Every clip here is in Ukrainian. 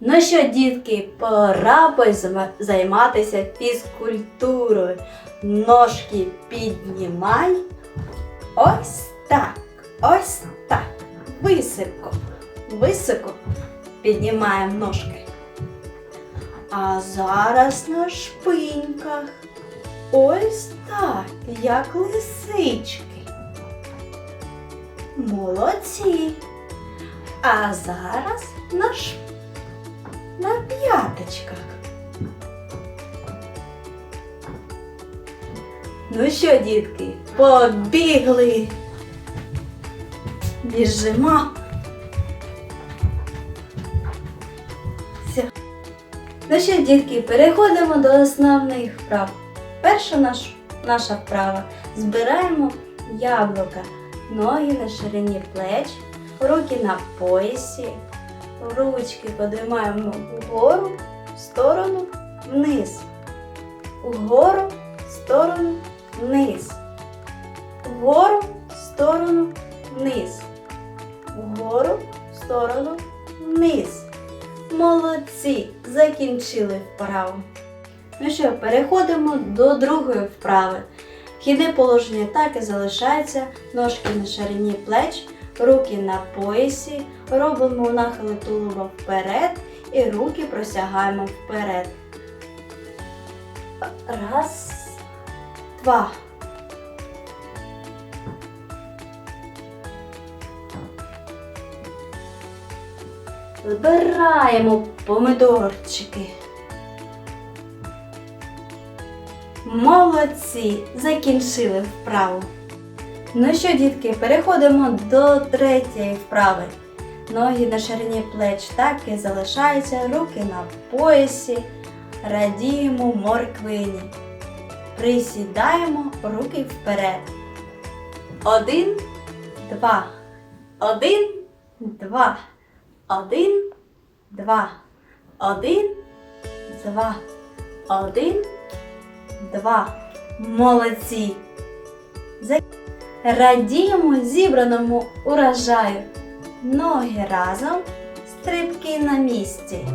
Ну що, дітки, пора займатися фізкультурою. Ножки піднімай. Ось так. Ось так. Високо. Високо піднімаємо ножки. А зараз на шпиньках. Ось так, як лисички. Молодці. А зараз на ш... п'яточках. Ну що, дітки, побігли. Біжимо. Все. Ну що, дітки, переходимо до основних вправ. Перша наш, наша вправа. Збираємо яблука, ноги на ширині плеч, руки на поясі, ручки подіймаємо вгору, в сторону, вниз. Вгору, в сторону, вниз. Вгору, в сторону, вниз. Вгору, в сторону, вниз. Молодці! Закінчили вправу. Ну що, переходимо до другої вправи. Вхідне положення так і залишається, ножки на ширині плеч, руки на поясі, робимо нахили тулуба вперед і руки просягаємо вперед. Раз, два. Збираємо помидорчики. Молодці! Закінчили вправу. Ну що, дітки, переходимо до третьої вправи. Ноги на ширині плеч так і залишаються, руки на поясі. Радіємо морквині. Присідаємо руки вперед. Один, два. Один, два. Один, два. Один, два. Один, два. Молодці. За- Радіємо зібраному урожаю. Ноги разом, стрибки на місці.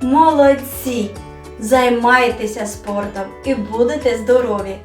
Молодці! Займайтеся спортом і будете здорові!